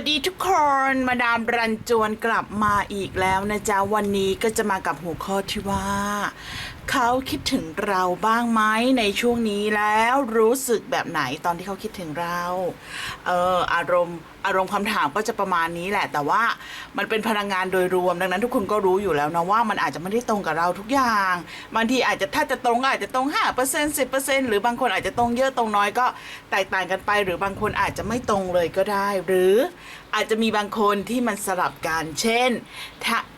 วัสดีทุกคนมาดามรันจวนกลับมาอีกแล้วนะจ๊ะ วันนี้ก็จะมากับหัวข้อที่ว่า เขาคิดถึงเราบ้างไหมในช่วงนี้แล้วรู้สึกแบบไหนตอนที่เขาคิดถึงเรา เอออารมณ์อารมณ์คำถามก็จะประมาณนี้แหละ แต่ว่ามันเป็นพลังงานโดยรวมดังนั้นทุกคนก็รู้อยู่แล้วนะว่ามันอาจจะไม่ได้ตรงกับเราทุกอย่างบางทีอาจจะถ้าจะตรงก็อาจจะตรง5% 10%หรือบางคนอาจจะตรงเยอะตรงน้อยก็แตกต่างกันไป หรือบางคนอาจจะไม่ตรงเลยก็ได้ หรืออาจจะมีบางคนที่มันสลับกัน เช่น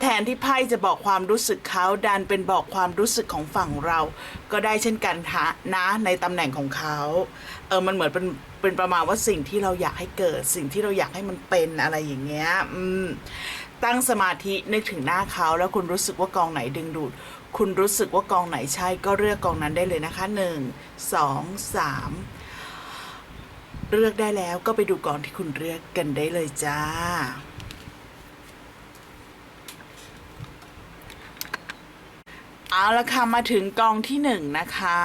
แทนที่ไพ่จะบอกความรู้สึกเขาดันเป็นบอกความรู้สึกของฝั่งเรา ก็ได้เช่นกันะนะในตำแหน่งของเขาเออมันเหมือนเป็นเป็นประมาณว่าสิ่งที่เราอยากให้เกิด สิ่งที่เราอยากให้มันเป็นอะไรอย่างเงี้ยอืมตั้งสมาธินึกถึงหน้าเขาแล้วคุณรู้สึกว่ากองไหนดึงดูด คุณรู้สึกว่ากองไหนใช่ก็เลือกกองนั้นได้เลยนะคะหนึ่งสองสาม เลือกได้แล้วก็ไปดูกองที่คุณเลือกกันได้เลยจ้า เอาละค่ะ มาถึงกองที่หนึ่งนะคะ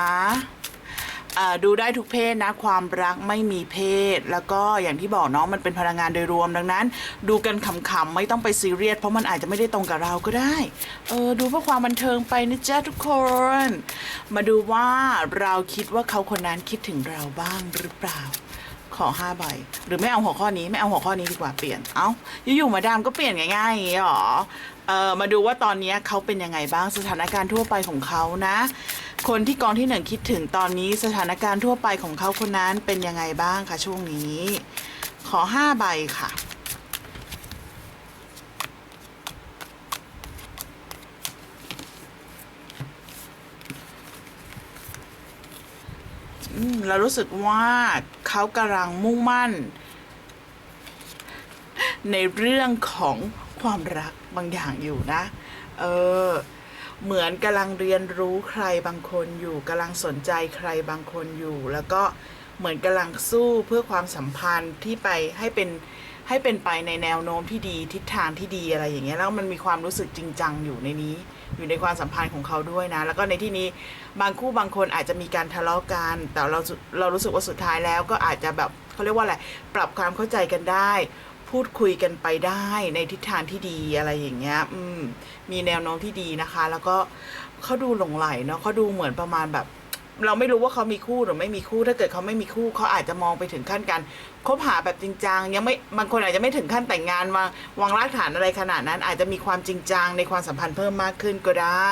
ดูได้ทุกเพศนะความรักไม่มีเพศ แล้วก็อย่างที่บอกเนาะมันเป็นพลังงานโดยรวมดังนั้น ดูกันขำๆไม่ต้องไปซีเรียสเพราะมันอาจจะไม่ได้ตรงกับเราก็ได้เออดูเพื่อความบันเทิงไปนะจ๊ะทุกคน มาดูว่าเราคิดว่าเขาคนนั้นคิดถึงเราบ้างหรือเปล่า ขอห้าใบ หรือไม่เอาหัวข้อนี้ไม่เอาหัวข้อนี้ดีกว่าเปลี่ยน เอา้าอยู่ๆมาดามก็เปลี่ยนง่ายๆอย่างงี้หรอเออมาดูว่าตอนนี้เขาเป็นยังไงบ้างสถานการณ์ทั่วไปของเขานะ คนที่กองที่หนึ่งคิดถึงตอนนี้สถานการณ์ทั่วไปของเขาคนนั้นเป็นยังไงบ้างคะช่วงนี้ ขอห้าใบค่ะเรารู้สึกว่า เขากำลังมุ่งมั่น ในเรื่องของความรักบางอย่างอยู่นะ เออ เหมือนกำลังเรียนรู้ใครบางคนอยู่กำลังสนใจใครบางคนอยู่ แล้วก็เหมือนกำลังสู้เพื่อความสัมพันธ์ที่ไปให้เป็นให้เป็นไปในแนวโน้มที่ดีทิศทางที่ดีอะไรอย่างเงี้ยแล้วมันมีความรู้สึกจริงจังอยู่ในนี้ อยู่ในความสัมพันธ์ของเขาด้วยนะ แล้วก็ในที่นี้ บางคู่บางคนอาจจะมีการทะเลาะกัน แต่เราเรารู้สึกว่าสุดท้ายแล้วก็อาจจะแบบเขาเรียกว่าอะไรปรับความเข้าใจกันได้ พูดคุยกันไปได้ในทิศทางที่ดีอะไรอย่างเงี้ยอืมมีแนวโน้มที่ดีนะคะ แล้วก็เขาดูหลงไหลเนาะเขาดูเหมือนประมาณแบบ เราไม่รู้ว่าเขามีคู่หรือไม่มีคู่ ถ้าเกิดเขาไม่มีคู่เขาอาจจะมองไปถึงขั้นการคบหาแบบจริงจังยังไม่บางคนอาจจะไม่ถึงขั้นแต่งงานวางวางรากฐานอะไรขนาดนั้น อาจจะมีความจริงจังในความสัมพันธ์เพิ่มมากขึ้นก็ได้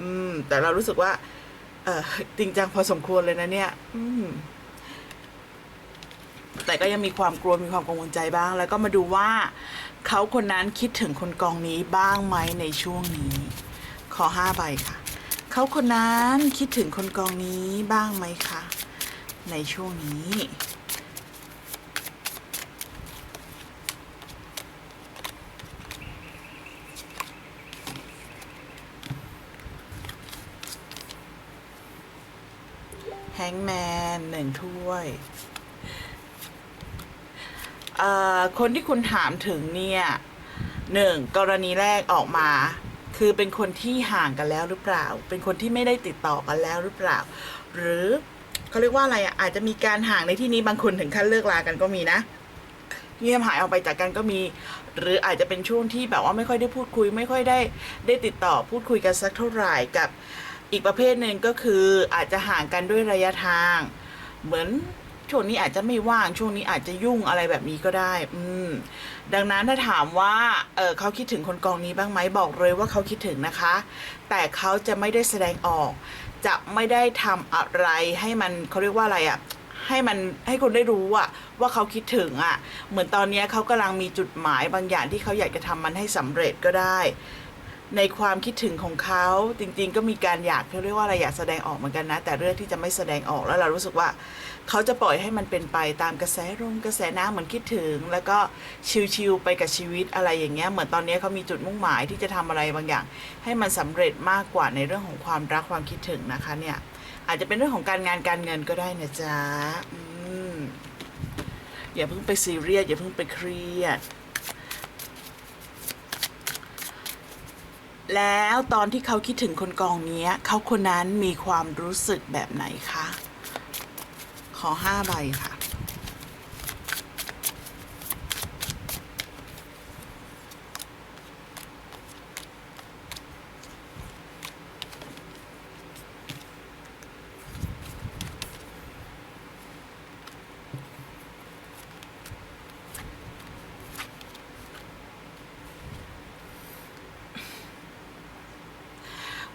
อืมแต่เรารู้สึกว่า เออจริงจังพอสมควรเลยนะเนี่ย อืมแต่ก็ยังมีความกลัวมีความกังวลใจบ้าง แล้วก็มาดูว่าเขาคนนั้นคิดถึงคนกองนี้บ้างไหมในช่วงนี้ ขอห้าใบค่ะ เขาคนนั้นคิดถึงคนกองนี้บ้างไหมคะในช่วงนี้ แฮงแมนหนึ่งถ้วย คนที่คุณถามถึงเนี่ยหนึ่งกรณีแรกออกมา คือเป็นคนที่ห่างกันแล้วหรือเปล่า เป็นคนที่ไม่ได้ติดต่อกันแล้วหรือเปล่า หรือเขาเรียกว่าอะไรอะอาจจะมีการห่างในที่นี้บางคนถึงขั้นเลิกลากันก็มีนะเงียบหายออกไปจากกันก็มี หรืออาจจะเป็นช่วงที่แบบว่าไม่ค่อยได้พูดคุย ไม่ค่อยได้ได้ติดต่อพูดคุยกันสักเท่าไหร่กับ อีกประเภทหนึ่งก็คืออาจจะห่างกันด้วยระยะทาง เหมือนช่วงนี้อาจจะไม่ว่างช่วงนี้อาจจะยุ่งอะไรแบบนี้ก็ได้ อืม ดังนั้นถ้าถามว่า เออเขาคิดถึงคนกองนี้บ้างไหมบอกเลยว่าเขาคิดถึงนะคะ แต่เขาจะไม่ได้แสดงออก จะไม่ได้ทำอะไรให้มันเขาเรียกว่าอะไรอะ่ะให้มันให้คนได้รู้อะว่าเขาคิดถึงอะเหมือนตอนนี้เขากำลังมีจุดหมายบางอย่างที่เขาอยากจะทำมันให้สำเร็จก็ได้ ในความคิดถึงของเขาจริงๆ ก็มีการอยากเขาเรียกว่าอะไรอยากแสดงออกเหมือนกันนะ แต่เรื่องที่จะไม่แสดงออกแล้วเรารู้สึกว่า เขาจะปล่อยให้มันเป็นไปตามกระแสลมกระแสน้ำเหมือนคิดถึง แล้วก็ชิลๆไปกับชีวิตอะไรอย่างเงี้ยเหมือนตอนนี้เขามีจุดมุ่งหมายที่จะทำอะไรบางอย่าง ให้มันสำเร็จมากกว่าในเรื่องของความรักความคิดถึงนะคะเนี่ยอาจจะเป็นเรื่องของการงานการเงินก็ได้นะจ๊ะออย่าเพิ่งไปซีเรียสอย่าเพิ่งไปเครียด แล้วตอนที่เขาคิดถึงคนกองนี้เขาคนนั้นมีความรู้สึกแบบไหนคะ ขอห้าใบค่ะ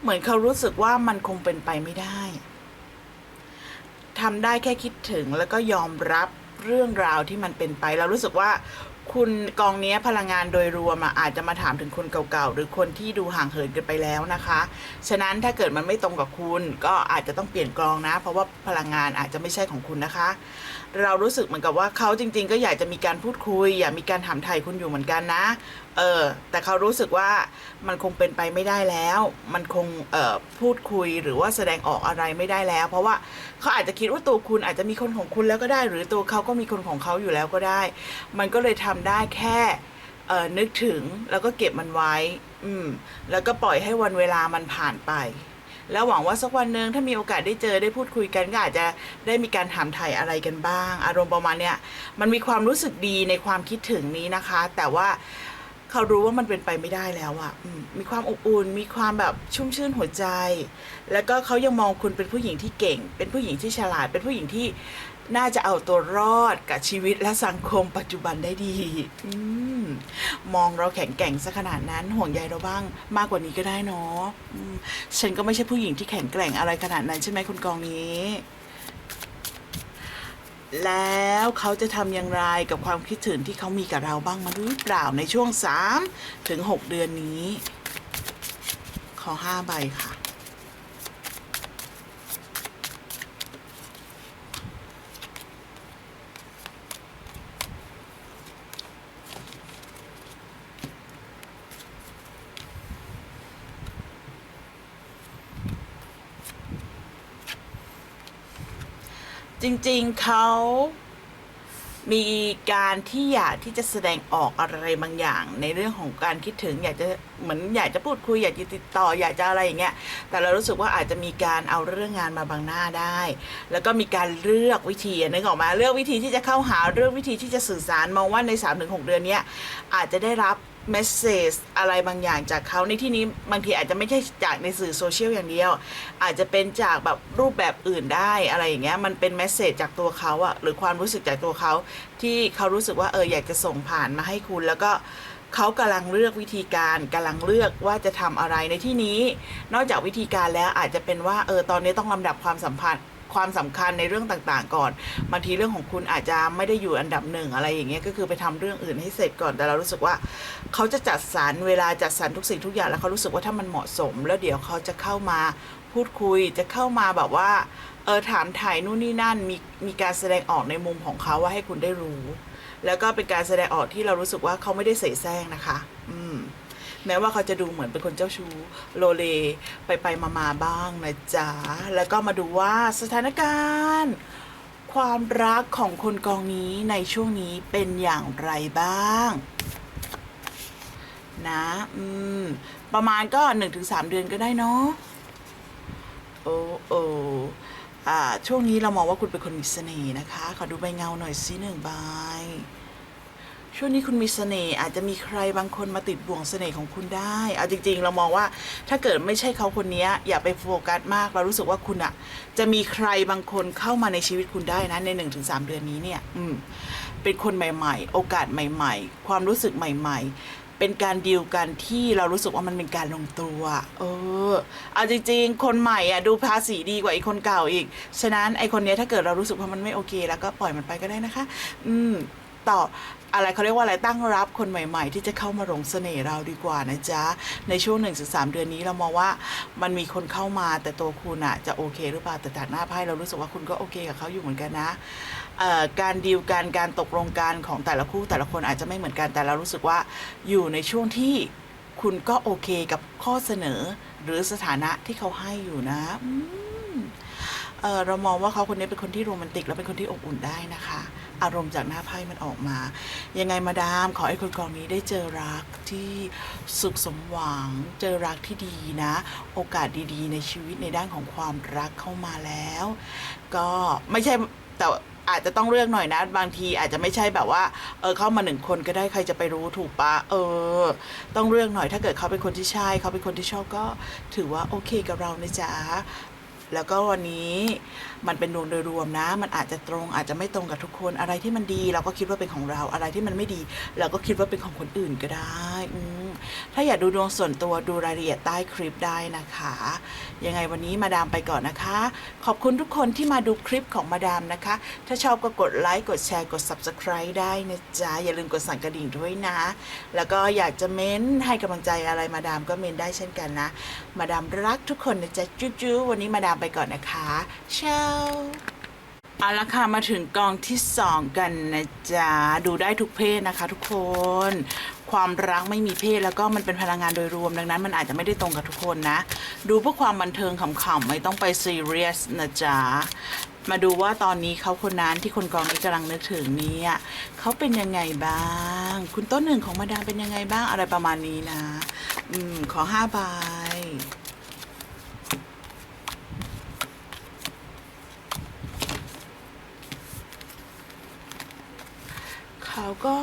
เหมือนเขารู้สึกว่ามันคงเป็นไปไม่ได้ทำได้แค่คิดถึงแล้วก็ยอมรับเรื่องราวที่มันเป็นไป เรารู้สึกว่าคุณกองนี้พลังงานโดยรวมอะอาจจะมาถามถึงคนเก่าๆ หรือคนที่ดูห่างเหินกันไปแล้วนะคะ ฉะนั้นถ้าเกิดมันไม่ตรงกับคุณก็อาจจะต้องเปลี่ยนกองนะ เพราะว่าพลังงานอาจจะไม่ใช่ของคุณนะคะเรารู้สึกเหมือนกับว่าเขาจริง ๆ ก็อยากจะมีการพูดคุย อยากมีการถามไถ่คุณอยู่เหมือนกันนะ เออ แต่เขารู้สึกว่ามันคงเป็นไปไม่ได้แล้ว มันคงเอ่อพูดคุยหรือว่าแสดงออกอะไรไม่ได้แล้ว เพราะว่าเขาอาจจะคิดว่าตัวคุณอาจจะมีคนของคุณแล้วก็ได้ หรือตัวเขาก็มีคนของเขาอยู่แล้วก็ได้ มันก็เลยทำได้แค่เอ่อนึกถึงแล้วก็เก็บมันไว้ อืม แล้วก็ปล่อยให้วันเวลามันผ่านไป แล้วหวังว่าสักวันหนึ่งถ้ามีโอกาสได้เจอได้พูดคุยกันก็อาจจะได้มีการถามไถ่อะไรกันบ้าง อารมณ์ประมาณเนี้ยมันมีความรู้สึกดีในความคิดถึงนี้นะคะ แต่ว่าเขารู้ว่ามันเป็นไปไม่ได้แล้วอะมีความอบอุ่น มีความแบบชุ่มชื่นหัวใจ แล้วก็เขายังมองคุณเป็นผู้หญิงที่เก่ง เป็นผู้หญิงที่ฉลาด เป็นผู้หญิงที่ น่าจะเอาตัวรอดกับชีวิตและสังคมปัจจุบันได้ดีอมมองเราแข็งแกร่งซะขนาดนั้นห่วงใยเราบ้างมากกว่านี้ก็ได้เนาะฉันก็ไม่ใช่ผู้หญิงที่แข็งแกร่งอะไรขนาดนั้นใช่ไหมคุณกองนี้ แล้วเขาจะทำอย่างไรกับความคิดถึงที่เขามีกับเราบ้างมาดูหรือเปล่าในช่วง3ถึง6เดือนนี้ ขอ5ใบค่ะ จริงๆเขามีการที่อยากที่จะแสดงออกอะไรบางอย่าง ในเรื่องของการคิดถึง อยากจะเหมือนอยากจะพูดคุยอยากจะติดต่อ อยากจะอะไรอย่างเงี้ยแต่เรารู้สึกว่าอาจจะมีการเอาเรื่องงานมาบังหน้าได้ แล้วก็มีการเลือกวิธีนึกออกมาเลือกวิธีที่จะเข้าหาเลือกวิธีที่จะสื่อสารมองว่าใน3-6เดือนเนี้ยอาจจะได้รับ เมสเซจอะไรบางอย่างจากเขาในที่นี้บางทีอาจจะไม่ใช่จากในสื่อโซเชียลอย่างเดียว อาจจะเป็นจากแบบรูปแบบอื่นได้อะไรอย่างเงี้ยมันเป็นเมสเซจจากตัวเขาอะหรือความรู้สึกจากตัวเขาที่เขารู้สึกว่าเอออยากจะส่งผ่านมาให้คุณ แล้วก็เขากำลังเลือกวิธีการกำลังเลือกว่าจะทำอะไรในที่นี้ นอกจากวิธีการแล้วอาจจะเป็นว่าเออตอนนี้ต้องลำดับความสัมพันธ์ ความสำคัญในเรื่องต่างๆ ก่อนบางทีเรื่องของคุณอาจจะไม่ได้อยู่อันดับหนึ่งอะไรอย่างเงี้ยก็คือไปทำเรื่องอื่นให้เสร็จก่อนแต่เรารู้สึกว่าเขาจะจัดสรรเวลาจัดสรรทุกสิ่งทุกอย่างแล้วเขารู้สึกว่าถ้ามันเหมาะสม แล้วเดี๋ยวเขาจะเข้ามาพูดคุยจะเข้ามาแบบว่าเออถามถ่ายนู่นนี่นั่นมีมีการแสดงออกในมุมของเขาว่าให้คุณได้รู้ แล้วก็เป็นการแสดงออกที่เรารู้สึกว่าเขาไม่ได้เสแสร้งนะคะ อืม แม้ว่าเขาจะดูเหมือนเป็นคนเจ้าชู้โลเลไปไปมามาบ้างนะจ๊ะ แล้วก็มาดูว่าสถานการณ์ ความรักของคนกองนี้ในช่วงนี้เป็นอย่างไรบ้างนะอืมประมาณก็หนึ่งถึงสามเดือนก็ได้เนาะโอ้โอ้อ่าช่วงนี้เรามองว่าคุณเป็นคนมีเสน่ห์นะคะ ขอดูใบเงาหน่อยสิหนึ่งใบ ช่วงนี้คุณมีเสน่ห์อาจจะมีใครบางคนมาติดบ่วงเสน่ห์ของคุณได้ เอาจริง ๆ เรามองว่าถ้าเกิดไม่ใช่เขาคนนี้อย่าไปโฟกัสมาก เรารู้สึกว่าคุณอะจะมีใครบางคนเข้ามาในชีวิตคุณได้นะใน1นถึงสเดือนนี้เนี่ยอืมเป็นคนใหม่ ๆ โอกาสใหม่ ๆ ความรู้สึกใหม่ ๆเป็นการดีลกันที่เรารู้สึกว่ามันเป็นการลงตัว เออ เอาจริงๆ คนใหม่อะดูภาษีดีกว่าไอ้คนเก่าอีก ฉะนั้นไอ้คนเนี้ยถ้าเกิดเรารู้สึกว่ามันไม่โอเค แล้วก็ปล่อยมันไปก็ได้นะคะ อืม ต่อ อะไรเขาเรียกว่าอะไรตั้งรับคนใหม่ ๆ ที่จะเข้ามาหลงเสน่ห์เราดีกว่านะจ๊ะ ในช่วงหนึ่งถึงสามเดือนนี้เรามองว่ามันมีคนเข้ามาแต่ตัวคุณอะจะโอเคหรือเปล่าแต่จากหน้าไพ่เรารู้สึกว่าคุณก็โอเคกับเขาอยู่เหมือนกันนะการดีลการการตกลงกันของแต่ละคู่แต่ละคนอาจจะไม่เหมือนกันแต่เรารู้สึกว่าอยู่ในช่วงที่คุณก็โอเคกับข้อเสนอ หรือสถานะที่เขาให้อยู่นะเเรามองว่าเขาคนนี้เป็นคนที่โรแมนติก และเป็นคนที่อบอุ่นได้นะคะ อารมณ์จากหน้าไพ่มันออกมา ยังไงมาดามขอให้คนกองนี้ได้เจอรักที่สุขสมหวัง เจอรักที่ดีนะ โอกาสดีๆ ในชีวิตในด้านของความรักเข้ามาแล้ว ก็ไม่ใช่แต่อาจจะต้องเลือกหน่อยนะ บางทีอาจจะไม่ใช่แบบว่า เออเข้ามาหนึ่งคนก็ได้ใครจะไปรู้ถูกปะเออ ต้องเลือกหน่อยถ้าเกิดเขาเป็นคนที่ใช่เขาเป็นคนที่ชอบก็ ถือว่าโอเคกับเรานะจ๊ะ แล้วก็วันนี้มันเป็นดวงโดยรวมนะ มันอาจจะตรงอาจจะไม่ตรงกับทุกคนอะไรที่มันดี เราก็คิดว่าเป็นของเราอะไรที่มันไม่ดี เราก็คิดว่าเป็นของคนอื่นก็ได้อืม ถ้าอยากดูดวงส่วนตัวดูรายละเอียดใต้คลิปได้นะคะ ยังไงวันนี้มาดามไปก่อนนะคะ ขอบคุณทุกคนที่มาดูคลิปของมาดามนะคะ ถ้าชอบก็กดไลค์กดแชร์กด Subscribe ได้นะจ๊ะอย่าลืมกดสั่นกระดิ่งด้วยนะ แล้วก็อยากจะเม้นให้กำลังใจอะไรมาดามก็เม้นได้เช่นกันนะ มาดามรักทุกคนนะจ๊ะจู้ๆวันนี้มาดามไปก่อนนะคะเช้าเอาละค่ะมาถึงกองที่สองกันนะจ๊ะ ดูได้ทุกเพศนะคะทุกคน ความรักไม่มีเพศแล้วก็มันเป็นพลังงานโดยรวมดังนั้น มันอาจจะไม่ได้ตรงกับทุกคนนะ ดูเพื่อความบันเทิงขำๆไม่ต้องไปซีเรียสนะจ๊ะมาดูว่าตอนนี้เขาคนนั้นที่คนกองนี้กำลังนึกถึงนี่ยเขาเป็นยังไงบ้าง คุณต้นหนึ่งของมาดามเป็นยังไงบ้างอะไรประมาณนี้นะ อืมขอห้าใบ เขาก็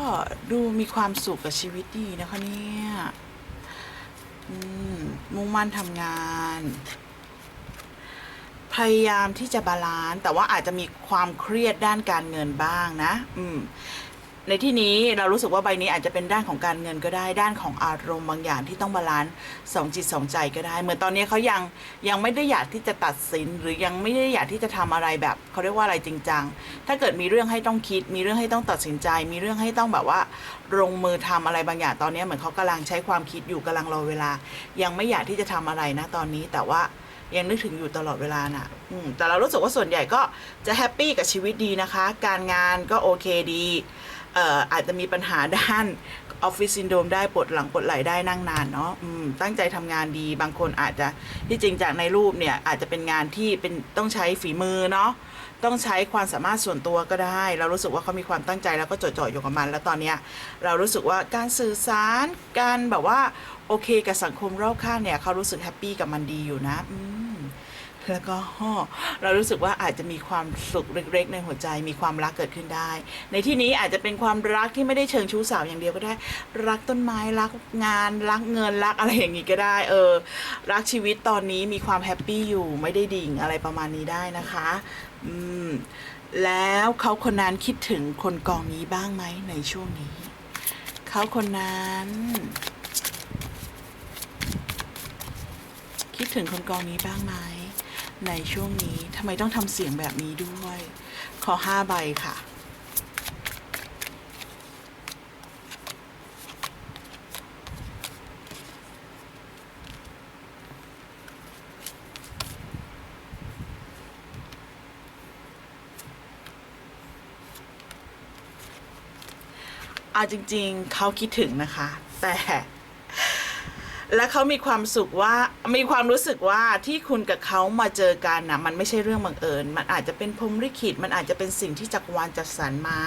ดูมีความสุขกับชีวิตดีนะคะเนี่ยมมุ่งมั่นทำงาน พยายามที่จะบาลานซ์แต่ว่าอาจจะมีความเครียดด้านการเงินบ้างนะ อืม ในที่นี้เรารู้สึกว่าใบนี้อาจจะเป็นด้านของการเงินก็ได้ด้านของอารมณ์บางอย่างที่ต้องบาลานซ์สองจิตสองใจก็ได้ เหมือนตอนนี้เขายังยังไม่ได้อยากที่จะตัดสิน หรือยังไม่ได้อยากที่จะทำอะไรแบบเขาเรียกว่าอะไรจริงจังถ้าเกิดมีเรื่องให้ต้องคิด มีเรื่องให้ต้องตัดสินใจ มีเรื่องให้ต้องแบบว่าลงมือทำอะไรบางอย่างตอนนี้เหมือนเขากำลังใช้ความคิดอยู่กำลังรอเวลา ยังไม่อยากที่จะทำอะไรนะตอนนี้แต่ว่ายังนึกถึงอยู่ตลอดเวลาน่ะอืมแต่เรารู้สึกว่าส่วนใหญ่ก็จะแฮปปี้กับชีวิตดีนะคะ การงานก็โอเคดี อาจจะมีปัญหาด้านออฟฟิศซินโดรมได้ปวดหลังปวดไหล่ได้นั่งนานเนาะตั้งใจทำงานดีบางคนอาจจะที่จริงจากในรูปเนี่ยอาจจะเป็นงานที่เป็นต้องใช้ฝีมือเนาะต้องใช้ความสามารถส่วนตัวก็ได้ เรารู้สึกว่าเขามีความตั้งใจแล้วก็จดจ่ออยู่กับมัน แล้วตอนเนี้ยเรารู้สึกว่าการสื่อสารการแบบว่าโอเคกับสังคมรอบข้างเนี่ยเขารู้สึกแฮปปี้กับมันดีอยู่นะอืม แล้วก็เรารู้สึกว่าอาจจะมีความสุขเล็ก ๆ ในหัวใจมีความรักเกิดขึ้นได้ ในที่นี้อาจจะเป็นความรักที่ไม่ได้เชิงชู้สาวอย่างเดียวก็ได้ รักต้นไม้รักงาน รักเงินรักอะไรอย่างนี้ก็ได้ เออ รักชีวิตตอนนี้มีความแฮปปี้อยู่ไม่ได้ดิ่งอะไรประมาณนี้ได้นะคะ อืม แล้วเขาคนนั้นคิดถึงคนกองนี้บ้างไหมในช่วงนี้ เขาคนนั้นคิดถึงคนกองนี้บ้างไหม ในช่วงนี้ทำไมต้องทำเสียงแบบนี้ด้วย ขอห้าใบค่ะอาจริง ๆ เขาคิดถึงนะคะ แต่ และเขามีความสุขว่ามีความรู้สึกว่าที่คุณกับเขามาเจอกันนะมันไม่ใช่เรื่องบังเอิญ มันอาจจะเป็นพรหมลิขิตมันอาจจะเป็นสิ่งที่จักรวาลจัดสรรมา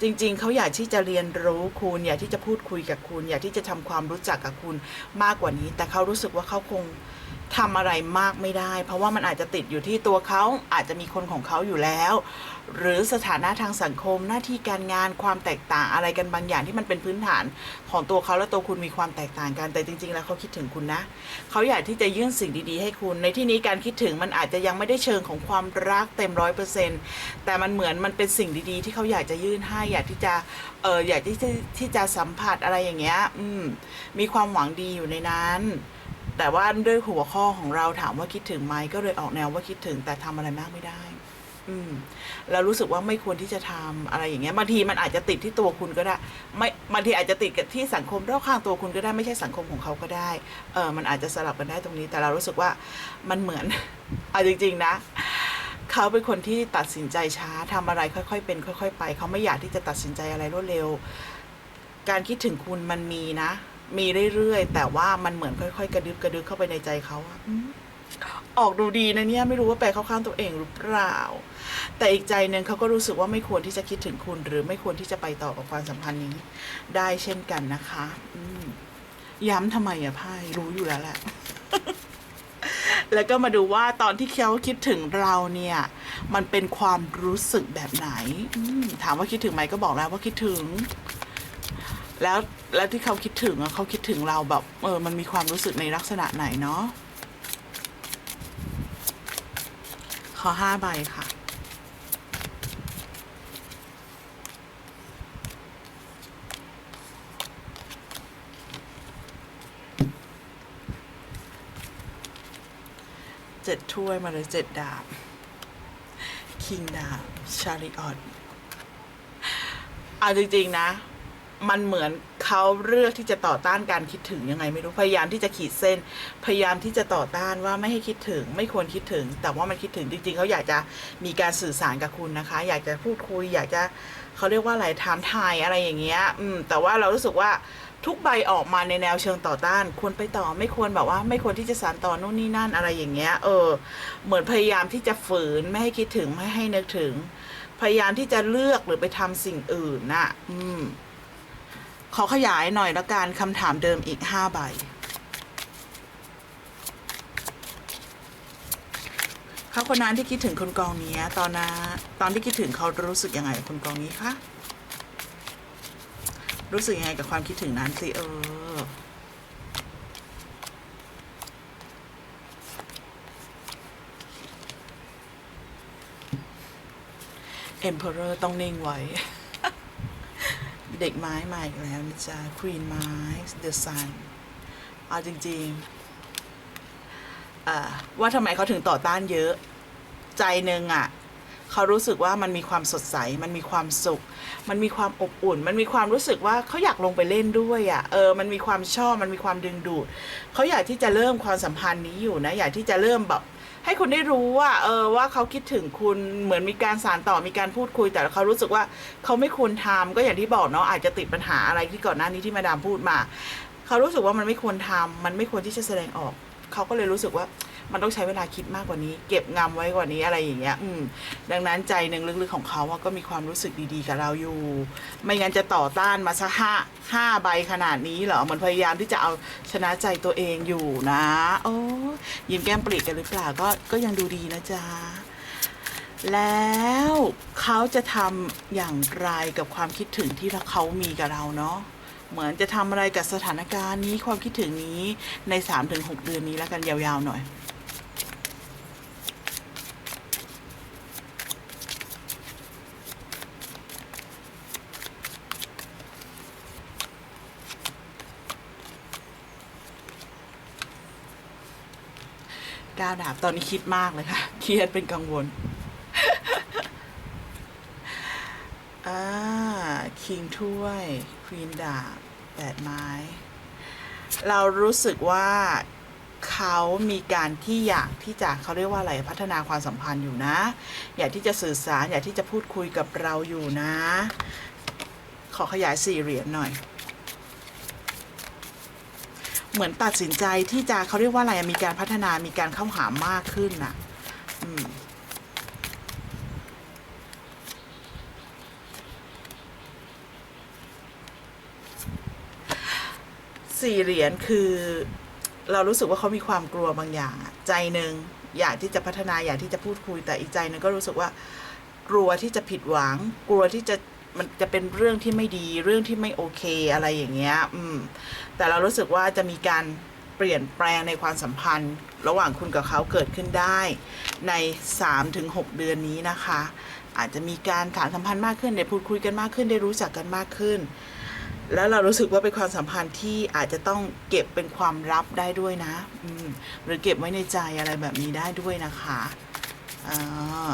จริง ๆ เขาอยากที่จะเรียนรู้คุณอยากที่จะพูดคุยกับคุณ อยากที่จะทำความรู้จักกับคุณมากกว่านี้ แต่เขารู้สึกว่าเขาคง ทำอะไรมากไม่ได้ เพราะว่ามันอาจจะติดอยู่ที่ตัวเขาอาจจะมีคนของเขาอยู่แล้ว หรือสถานะทางสังคมหน้าที่การงานความแตกต่างอะไรกันบางอย่างที่มันเป็นพื้นฐานของตัวเขาและตัวคุณมีความแตกต่างกันแต่จริง ๆ แล้วเขาคิดถึงคุณนะเขาอยากที่จะยื่นสิ่งดีๆ ให้คุณ ในที่นี้การคิดถึงมันอาจจะยังไม่ได้เชิงของความรักเต็มร้อยเปอร์เซ็นต์แต่มันเหมือนมันเป็นสิ่งดีๆ ที่เขาอยากจะยื่นให้อยากที่จะเอออยากที่จะที่จะสัมผัสอะไรอย่างเงี้ยอืมมีความหวังดีอยู่ในนั้น แต่ว่าด้วยหัวข้อของเราถามว่าคิดถึงไหมก็เลยออกแนวว่าคิดถึงแต่ทำอะไรมากไม่ได้ อืมเรารู้สึกว่าไม่ควรที่จะทำอะไรอย่างเงี้ยบางทีมันอาจจะติดที่ตัวคุณก็ได้ ไม่บางทีอาจจะติดกับที่สังคมรอบข้างตัวคุณก็ได้ไม่ใช่สังคมของเขาก็ได้เออมันอาจจะสลับกันได้ตรงนี้ แต่เรารู้สึกว่ามันเหมือนเอาจริง ๆ นะเขาเป็นคนที่ตัดสินใจช้าทำอะไรค่อยๆเป็น ค่อย ๆ ไป เขาไม่อยากที่จะตัดสินใจอะไรรวดเร็ว การคิดถึงคุณมันมีนะ มีเรื่อยๆแต่ว่ามันเหมือนค่อยๆ กระดึบกระดึบเข้าไปในใจเขาอะอืมออกดูดีนะเนี่ยไม่รู้ว่าแปลเข้าข้างตัวเองหรือเปล่า แต่อีกใจหนึ่งเขาก็รู้สึกว่าไม่ควรที่จะคิดถึงคุณ หรือไม่ควรที่จะไปต่อกับความสัมพันธ์นี้ ได้เช่นกันนะคะอืมย้ำทำไมอะไพ่รู้อยู่แล้วแหละแล้วก็มาดูว่าตอนที่เขาคิดถึงเราเนี่ย มันเป็นความรู้สึกแบบไหนอืมถามว่าคิดถึงไหมก็บอกแล้วว่าคิดถึง แล้วแล้วที่เขาคิดถึงเขาคิดถึงเราแบบเออมันมีความรู้สึกในลักษณะไหนเนาะขอห้าใบค่ะ เจ็ดถ้วยมาเลยเจ็ดดาบ คิงดาบ ชาริออนเอาจริง ๆ นะ มันเหมือนเขาเลือกที่จะต่อต้านการคิดถึงยังไงไม่รู้พยายามที่จะขีดเส้น พยายามที่จะต่อต้านว่าไม่ให้คิดถึง ไม่ควรคิดถึง แต่ว่ามันคิดถึงจริง ๆเขาอยากจะมีการสื่อสารกับคุณนะคะ อยากจะพูดคุย อยากจะเขาเรียกว่าอะไรถามทายอะไรอย่างเงี้ยอืมแต่ว่าเรารู้สึกว่าทุกใบออกมาในแนวเชิงต่อต้าน ควรไปต่อไม่ควรแบบว่า ไม่ควรที่จะสานต่อนู่นนี่นั่นอะไรอย่างเงี้ย เออ เหมือนพยายามที่จะฝืนไม่ให้คิดถึงไม่ให้นึกถึง พยายามที่จะเลือกหรือไปทำสิ่งอื่นน่ะ อืม ขอขยายหน่อยล้วกันคำถามเดิมอีกห้าใบ เขาคนนั้นที่คิดถึงคนกองนี้ตอนนั้นตอนที่คิดถึงเขารู้สึกยังไงกับคนกองนี้คะรู้สึกยังไงกับความคิดถึงนั้นสิเออ Emperor ต้องนิ่งไว้ เด็กไม้มาอีกแล้วนะจ๊ะ Queen ไม้ The Sun เอาจริงๆว่าทำไมเขาถึงต่อต้านเยอะ ใจหนึ่งอะเขารู้สึกว่ามันมีความสดใส มันมีความสุข มันมีความอบอุ่น มันมีความรู้สึกว่าเขาอยากลงไปเล่นด้วยอะ เออ มันมีความชอบ มันมีความดึงดูด เขาอยากที่จะเริ่มความสัมพันธ์นี้อยู่นะ อยากที่จะเริ่มแบบ ให้คุณได้รู้ว่าเออว่าเขาคิดถึงคุณเหมือนมีการสารต่อมีการพูดคุย แต่เขารู้สึกว่าเขาไม่ควรทำก็อย่างที่บอกเนาะอาจจะติดปัญหาอะไรที่ก่อนหน้านี้ที่มาดามพูดมา เขารู้สึกว่ามันไม่ควรทำมันไม่ควรที่จะแสดงออก เขาก็เลยรู้สึกว่า มันต้องใช้เวลาคิดมากกว่านี้ เก็บงำไว้กว่านี้อะไรอย่างเงี้ย อืม ดังนั้นใจหนึ่งลึกๆของเขาก็มีความรู้สึกดีๆ กับเราอยู่ ไม่งั้นจะต่อต้านมาสักห้าห้าใบขนาดนี้เหรอมันพยายามที่จะเอาชนะใจตัวเองอยู่นะ โอ้ยิ้มแก้มปรีกันหรือเปล่าก็ก็ยังดูดีนะจ๊ะแล้วเขาจะทำอย่างไรกับความคิดถึงที่เขามีกับเราเนาะเหมือนจะทำอะไรกับสถานการณ์นี้ความคิดถึงนี้ใน 3-6 เดือนนี้แล้วกันยาวๆหน่อย ก้าวดาบตอนนี้คิดมากเลยค่ะ เครียดเป็นกังวลอ่าคิงถ้วยควีนดาบแปดไม้ เรารู้สึกว่าเขามีการที่อยากที่จะเขาเรียกว่าอะไรพัฒนาความสัมพันธ์อยู่นะ อยากที่จะสื่อสารอยากที่จะพูดคุยกับเราอยู่นะ ขอขยายสี่เหรียญหน่อย เหมือนตัดสินใจที่จะเขาเรียกว่าอะไรมีการพัฒนามีการเข้าหามากขึ้นน่ะสี่เหรียญคือเรารู้สึกว่าเขามีความกลัวบางอย่างใจหนึ่งอยากที่จะพัฒนาอยากที่จะพูดคุยแต่อีกใจหนึ่งก็รู้สึกว่ากลัวที่จะผิดหวัง กลัวที่จะมันจะเป็นเรื่องที่ไม่ดีเรื่องที่ไม่โอเคอะไรอย่างเงี้ย อืม แต่เรารู้สึกว่าจะมีการเปลี่ยนแปลงในความสัมพันธ์ ระหว่างคุณกับเขาเกิดขึ้นได้ ใน 3-6 เดือนนี้นะคะ อาจจะมีการถามสัมพันธ์มากขึ้นได้พูดคุยกันมากขึ้นได้รู้จักกันมากขึ้น แล้วเรารู้สึกว่าเป็นความสัมพันธ์ที่อาจจะต้องเก็บเป็นความลับได้ด้วยนะหรือเก็บไว้ในใจอะไรแบบนี้ได้ด้วยนะคะอ่า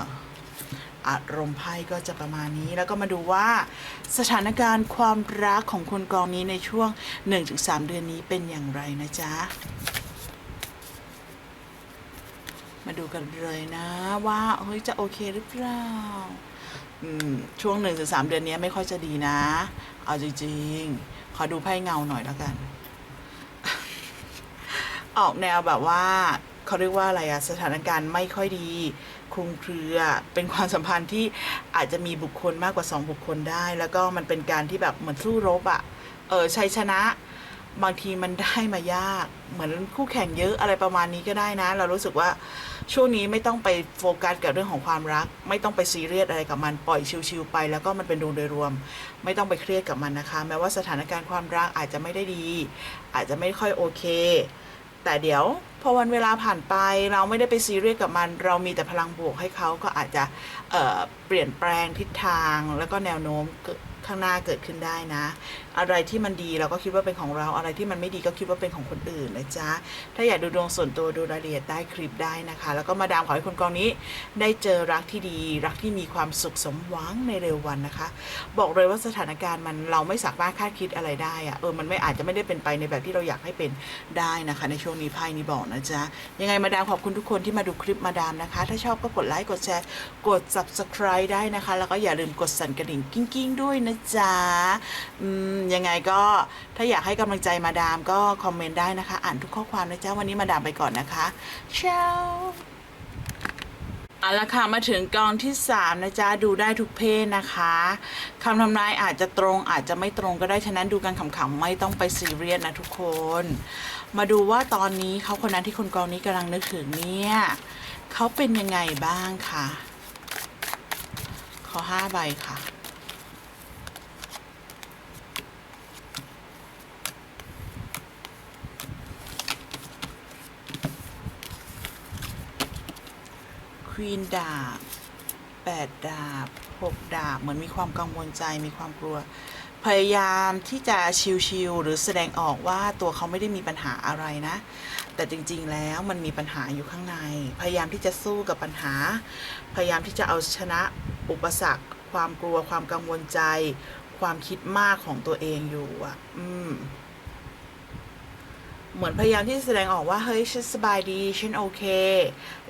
อารมณ์ไพ่ก็จะประมาณนี้ แล้วก็มาดูว่าสถานการณ์ความรักของคนกองนี้ในช่วง 1-3 เดือนนี้เป็นอย่างไรนะจ๊ะ มาดูกันเลยนะว่าเฮ้ยจะโอเคหรือเปล่าอืมช่วง1-3เดือนนี้ไม่ค่อยจะดีนะ เอาจริงๆ ขอดูไพ่เงาหน่อยแล้วกัน ออกแนวแบบว่าเขาเรียกว่าอะไรอะสถานการณ์ไม่ค่อยดี คลุมเครือ เป็นความสัมพันธ์ที่อาจจะมีบุคคลมากกว่าสองบุคคลได้ แล้วก็มันเป็นการที่แบบเหมือนสู้รบอะเออชัยชนะบางทีมันได้มายาก เหมือนคู่แข่งเยอะอะไรประมาณนี้ก็ได้นะ เรารู้สึกว่าช่วงนี้ไม่ต้องไปโฟกัสกับเรื่องของความรัก ไม่ต้องไปซีเรียสอะไรกับมันปล่อยชิวๆไป แล้วก็มันเป็นดูโดยรวม ไม่ต้องไปเครียดกับมันนะคะ แม้ว่าสถานการณ์ความรักอาจจะไม่ได้ดี อาจจะไม่ค่อยโอเค แต่เดี๋ยวพอวันเวลาผ่านไปเราไม่ได้ไปซีเรียสกับมัน เรามีแต่พลังบวกให้เขาก็อาจจะเเปลี่ยนแปลงทิศทางแล้วก็แนวโน้มข้างหน้าเกิดขึ้นได้นะ อะไรที่มันดีเราก็คิดว่าเป็นของเราอะไรที่มันไม่ดีก็คิดว่าเป็นของคนอื่นนะจ๊ะถ้าอยากดูดวงส่วนตัวดูรายละเอียดได้คลิปได้นะคะ แล้วก็มาดามขอให้คนกองนี้ ได้เจอรักที่ดี รักที่มีความสุขสมหวังในเร็ววันนะคะ บอกเลยว่าสถานการณ์มันเราไม่สามารถคาดคิดอะไรได้อะเออมันไม่อาจจะไม่ได้เป็นไปในแบบที่เราอยากให้เป็นได้นะคะ ในช่วงนี้ไพ่นี้บอกนะจ๊ะยังไงมาดามขอบคุณทุกคนที่มาดูคลิปมาดามนะคะ ถ้าชอบก็กดไลค์กดแชร์กด subscribe ได้นะคะ แล้วก็อย่าลืมกดสั่นกระดิ่งกิ้งๆด้วยนะจ๊ะอืมยังไงก็ถ้าอยากให้กำลังใจมาดามก็คอมเมนต์ได้นะคะ อ่านทุกข้อความนะจ๊ะวันนี้มาดามไปก่อนนะคะเช้าเอาละค่ะมาถึงกองที่ 3 นะจ๊ะ ดูได้ทุกเพศนะคะคำทำนายอาจจะตรงอาจจะไม่ตรงก็ได้ฉะนั้นดูกันขำๆไม่ต้องไปซีเรียสนะทุกคน มาดูว่าตอนนี้เขาคนนั้นที่คนกองนี้กำลังนึกถึงเนี่ยเขาเป็นยังไงบ้างคะขอห้าใบค่ะ ควีนดาบแปดดาบหกดาบ เหมือนมีความกังวลใจมีความกลัว พยายามที่จะชิวๆหรือแสดงออกว่าตัวเขาไม่ได้มีปัญหาอะไรนะ แต่จริงๆแล้วมันมีปัญหาอยู่ข้างใน พยายามที่จะสู้กับปัญหา พยายามที่จะเอาชนะอุปสรรค ความกลัวความกังวลใจ ความคิดมากของตัวเองอยู่อะ อืม เหมือนพยายามที่จะแสดงออกว่าเฮ้ยฉันสบายดีฉันโอเค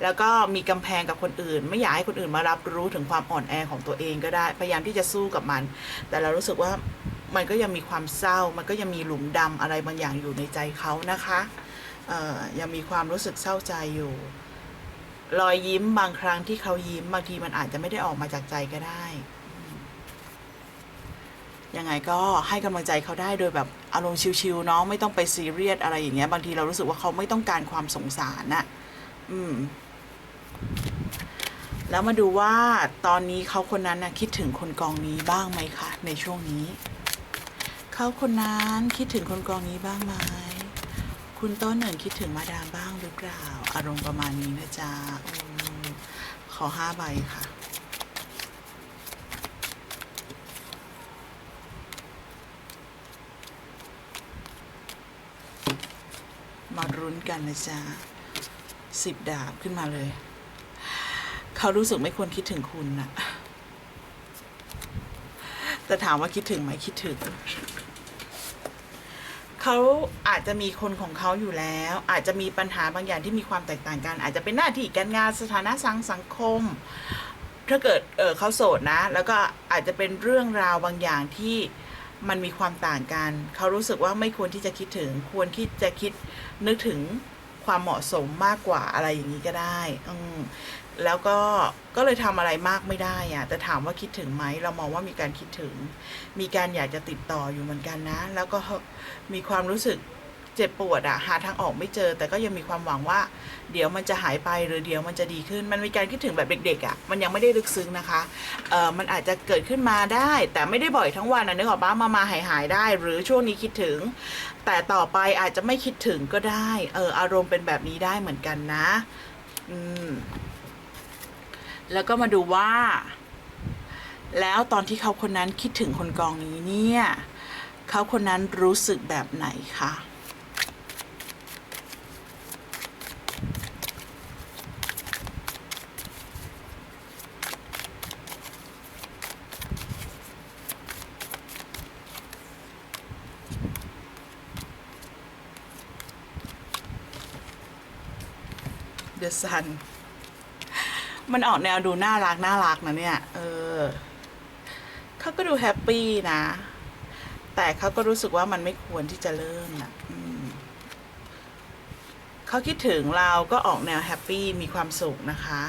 แล้วก็มีกำแพงกับคนอื่น ไม่อยากให้คนอื่นมารับรู้ถึงความอ่อนแอของตัวเองก็ได้ พยายามที่จะสู้กับมัน แต่เรารู้สึกว่ามันก็ยังมีความเศร้า มันก็ยังมีหลุมดำอะไรบางอย่างอยู่ในใจเขานะคะยังมีความรู้สึกเศร้าใจอยู่ รอยยิ้มบางครั้งที่เขายิ้มบางทีมันอาจจะไม่ได้ออกมาจากใจก็ได้ ยังไงก็ให้กำลังใจเขาได้โดยแบบอารมณ์ชิวๆเนาะไม่ต้องไปซีเรียสอะไรอย่างเงี้ยบางทีเรารู้สึกว่าเขาไม่ต้องการความสงสารน่ะอืม แล้วมาดูว่าตอนนี้เขาคนนั้นนะคิดถึงคนกองนี้บ้างไหมคะในช่วงนี้ เขาคนนั้นคิดถึงคนกองนี้บ้างไหมคุณต้นหนึ่งคิดถึงมาดามบ้างหรือเปล่า อารมณ์ประมาณนี้นะจ๊ะอขอห้าใบค่ะ มารุ้นกันนะจ๊ะสิบดาบขึ้นมาเลย เขารู้สึกไม่ควรคิดถึงคุณนะแต่ถามว่าคิดถึงไหมคิดถึง เขาอาจจะมีคนของเขาอยู่แล้ว อาจจะมีปัญหาบางอย่างที่มีความแตกต่างกัน อาจจะเป็นหน้าที่การงานสถานะสังสังคม ถ้าเกิดเออเขาโสดนะ แล้วก็อาจจะเป็นเรื่องราวบางอย่างที่มันมีความต่างกัน เขารู้สึกว่าไม่ควรที่จะคิดถึง ควรที่จะคิด นึกถึงความเหมาะสมมากกว่าอะไรอย่างนี้ก็ได้อืแล้วก็ก็เลยทำอะไรมากไม่ได้อะแต่ถามว่าคิดถึงไหมเรามองว่ามีการคิดถึง มีการอยากจะติดต่ออยู่เหมือนกันนะ แล้วก็มีความรู้สึก เจ็บปวดอะหาทางออกไม่เจอ แต่ก็ยังมีความหวังว่า เดี๋ยวมันจะหายไปหรือเดี๋ยวมันจะดีขึ้น มันมีการคิดถึงแบบเด็กๆอะมันยังไม่ได้ลึกซึ้งนะคะเออมันอาจจะเกิดขึ้นมาได้ แต่ไม่ได้บ่อยทั้งวันนะนึกออกปะมามาหายหายๆได้ หรือช่วงนี้คิดถึง แต่ต่อไปอาจจะไม่คิดถึงก็ได้เอออารมณ์เป็นแบบนี้ได้เหมือนกันนะ อืมแล้วก็มาดูว่า แล้วตอนที่เขาคนนั้นคิดถึงคนกองนี้เนี่ย เขาคนนั้นรู้สึกแบบไหนคะ The Sun มันออกแนวดูน่ารักน่ารักนะเนี่ย เออเขาก็ดูแฮปปี้นะ แต่เขาก็รู้สึกว่ามันไม่ควรที่จะเริ่มนะอืมเขาคิดถึงเราก็ออกแนวแฮปปี้มีความสุขนะคะ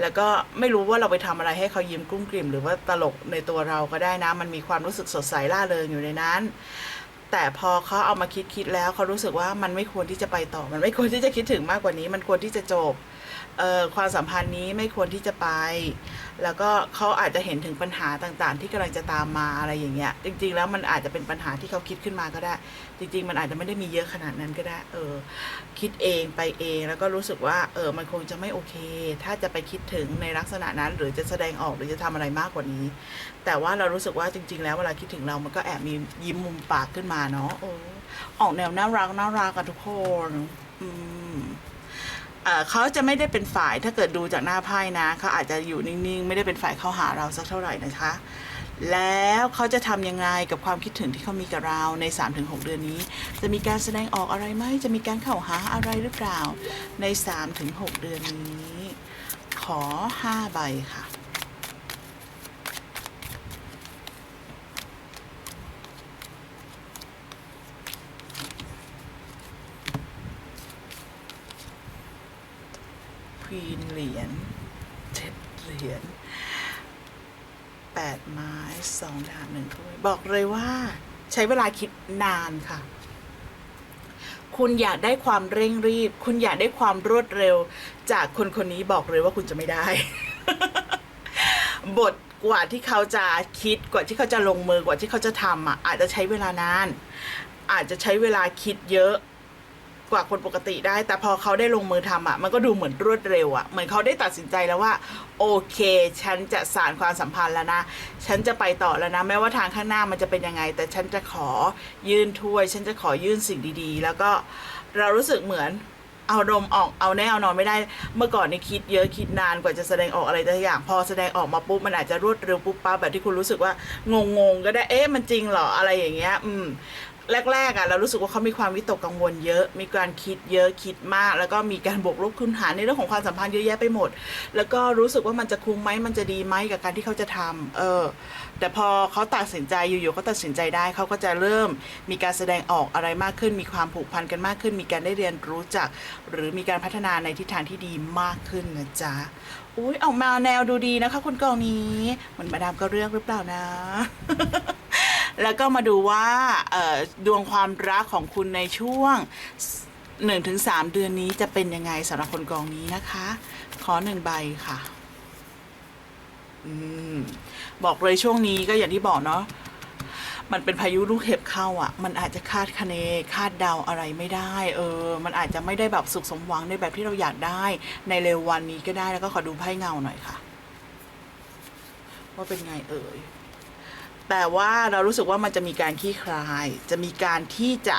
แล้วก็ไม่รู้ว่าเราไปทำอะไรให้เขายิ้มกลุ้มกลิ่ม หรือว่าตลกในตัวเราก็ได้นะ มันมีความรู้สึกสดใสร่าเริงอยู่ในนั้น แต่พอเขาเอามาคิดคิดแล้วเขารู้สึกว่ามันไม่ควรที่จะไปต่อ มันไม่ควรที่จะคิดถึงมากกว่านี้ มันควรที่จะจบ ความสัมพันธ์นี้ไม่ควรที่จะไป แล้วก็เขาอาจจะเห็นถึงปัญหาต่างๆ ที่กำลังจะตามมาอะไรอย่างเงี้ย จริง ๆ แล้วมันอาจจะเป็นปัญหาที่เขาคิดขึ้นมาก็ได้ จริง ๆ มันอาจจะไม่ได้มีเยอะขนาดนั้นก็ได้ เออ คิดเองไปเองแล้วก็รู้สึกว่า เออ มันคงจะไม่โอเค ถ้าจะไปคิดถึงในลักษณะนั้น หรือจะแสดงออกหรือจะทำอะไรมากกว่านี้ แต่ว่าเรารู้สึกว่าจริง ๆ แล้วเวลาคิดถึงเรา มันก็แอบมียิ้มมุมปากขึ้นมาเนาะโอ้ออกแนวน่ารักน่ารักกันทุกคน อืม เขาจะไม่ได้เป็นฝ่ายถ้าเกิดดูจากหน้าไพ่นะเขาอาจจะอยู่นิ่งๆ ไม่ได้เป็นฝ่ายเข้าหาเราสักเท่าไหร่นะคะ แล้วเขาจะทำยังไงกับความคิดถึงที่เขามีกับเราใน 3-6 เดือนนี้ จะมีการแสดงออกอะไรไหมจะมีการเข้าหาอะไรหรือเปล่าใน 3-6 เดือนนี้ ขอ 5 ใบค่ะ วีนเหรียญเจ็ดเหรียญแปดไม้สองดาบหนึ่งถ้วยบอกเลยว่าใช้เวลาคิดนานค่ะ คุณอยากได้ความเร่งรีบ คุณอยากได้ความรวดเร็ว จากคนคนนี้บอกเลยว่าคุณจะไม่ได้ บทกว่าที่เขาจะคิดกว่าที่เขาจะลงมือกว่าที่เขาจะทำอะอาจจะใช้เวลานาน อาจจะใช้เวลาคิดเยอะ กว่าคนปกติได้ แต่พอเขาได้ลงมือทำอะ มันก็ดูเหมือนรวดเร็วอะ เหมือนเขาได้ตัดสินใจแล้วว่า โอเค ฉันจะสานความสัมพันธ์แล้วนะ ฉันจะไปต่อแล้วนะ แม้ว่าทางข้างหน้ามันจะเป็นยังไง แต่ฉันจะขอยื่นถ้วย ฉันจะขอยื่นสิ่งดีๆ แล้วก็เรารู้สึกเหมือนเอารมออกเอาแน่เอานอนไม่ได้ เมื่อก่อนนี่คิดเยอะคิดนานกว่าจะแสดงออกอะไรแต่อย่าง พอแสดงออกมาปุ๊บมันอาจจะรวดเร็วปุ๊บปั๊บแบบที่คุณรู้สึกว่างงๆก็ได้เอ๊ะมันจริงเหรออะไรอย่างเงี้ย อืม แรกๆอะเรารู้สึกว่าเขามีความวิตกกังวลเยอะ มีการคิดเยอะคิดมาก แล้วก็มีการบวกลบคูณหารในเรื่องของความสัมพันธ์เยอะแยะไปหมด แล้วก็รู้สึกว่ามันจะคุ้มไหมมันจะดีไหมกับการที่เขาจะทำเออ แต่พอเขาตัดสินใจอยู่ๆเขาตัดสินใจได้เขาก็จะเริ่มมีการแสดงออกอะไรมากขึ้น มีความผูกพันกันมากขึ้น มีการได้เรียนรู้จัก หรือมีการพัฒนาในทิศทางที่ดีมากขึ้นนะจ๊ะ อุ้ยออกมาแนวดูดีนะคะคุณกองนี้เหมือนมาดามก็เลือกหรือเปล่านะ แล้วก็มาดูว่าดวงความรักของคุณในช่วง 1-3 เดือนนี้จะเป็นยังไงสำหรับคนกองนี้นะคะ ขอหนึ่งใบค่ะอืมบอกเลยช่วงนี้ก็อย่างที่บอกเนาะ มันเป็นพายุลูกเห็บเข้าอะ มันอาจจะคาดคะเนคาดเดาอะไรไม่ได้ เออ มันอาจจะไม่ได้แบบสุขสมหวังในแบบที่เราอยากได้ในเร็ววันนี้ก็ได้แล้วก็ขอดูไพ่เงาหน่อยค่ะ ว่าเป็นไงเอ่ยแต่ว่าเรารู้สึกว่ามันจะมีการขี้คลาย จะมีการที่จะ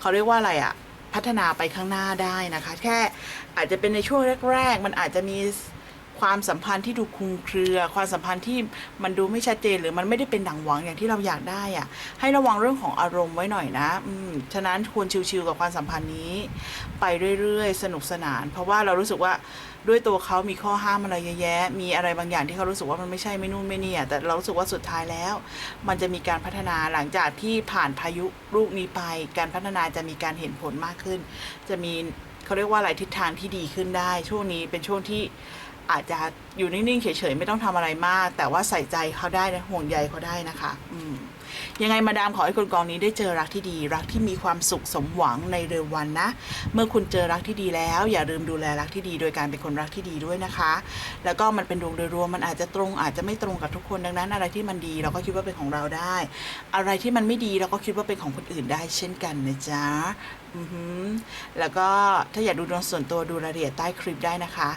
เขาเรียกว่าอะไรอะพัฒนาไปข้างหน้าได้นะคะ แค่อาจจะเป็นในช่วงแรก ๆ มันอาจจะมี ความสัมพันธ์ที่ดูคลุมเครือ ความสัมพันธ์ที่มันดูไม่ชัดเจนหรือมันไม่ได้เป็นดังหวังอย่างที่เราอยากได้อะให้ระวังเรื่องของอารมณ์ไว้หน่อยนะ อืมฉะนั้นควรชิวๆกับความสัมพันธ์นี้ ไปเรื่อยๆ สนุกสนาน เพราะว่าเรารู้สึกว่าด้วยตัวเขามีข้อห้ามอะไรเยอะแยะ มีอะไรบางอย่างที่เขารู้สึกว่ามันไม่ใช่ไม่นู่นไม่นี่แต่เรารู้สึกว่าสุดท้ายแล้ว มันจะมีการพัฒนาหลังจากที่ผ่านพายุลูกนี้ไป การพัฒนาจะมีการเห็นผลมากขึ้น จะมีเขาเรียกว่าอะไรทิศทางที่ดีขึ้นได้ ช่วงนี้เป็นช่วงที่ อาจจะอยู่นิ่งๆเฉยๆไม่ต้องทำอะไรมาก แต่ว่าใส่ใจเขาได้นะห่วงใยเขาได้นะคะ อืมยังไงมาดามขอให้คนกองนี้ได้เจอรักที่ดี รักที่มีความสุขสมหวังในเร็ววันนะ เมื่อคุณเจอรักที่ดีแล้ว อย่าลืมดูแลรักที่ดี โดยการเป็นคนรักที่ดีด้วยนะคะ แล้วก็มันเป็นดวงโดยรวมมันอาจจะตรงอาจจะไม่ตรงกับทุกคนดังนั้น อะไรที่มันดีเราก็คิดว่าเป็นของเราได้ อะไรที่มันไม่ดีเราก็คิดว่าเป็นของคนอื่นได้เช่นกันนะจ๊ะ อือหือแล้วก็ถ้าอยากดูดวงส่วนตัวดูรายละเอียดใต้คลิปได้นะคะ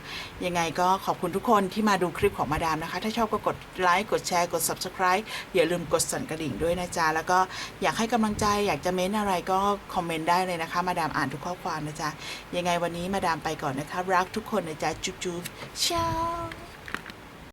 ยังไงก็ขอบคุณทุกคนที่มาดูคลิปของมาดามนะคะ ถ้าชอบก็กดไลค์กดแชร์กด subscribe อย่าลืมกดสั่นกระดิ่งด้วยนะจ๊ะ แล้วก็อยากให้กำลังใจอยากจะเม้นอะไรก็คอมเมนต์ได้เลยนะคะ มาดามอ่านทุกข้อความนะจ๊ะ ยังไงวันนี้มาดามไปก่อนนะคะ รักทุกคนนะจ๊ะ จุ๊บๆเช้า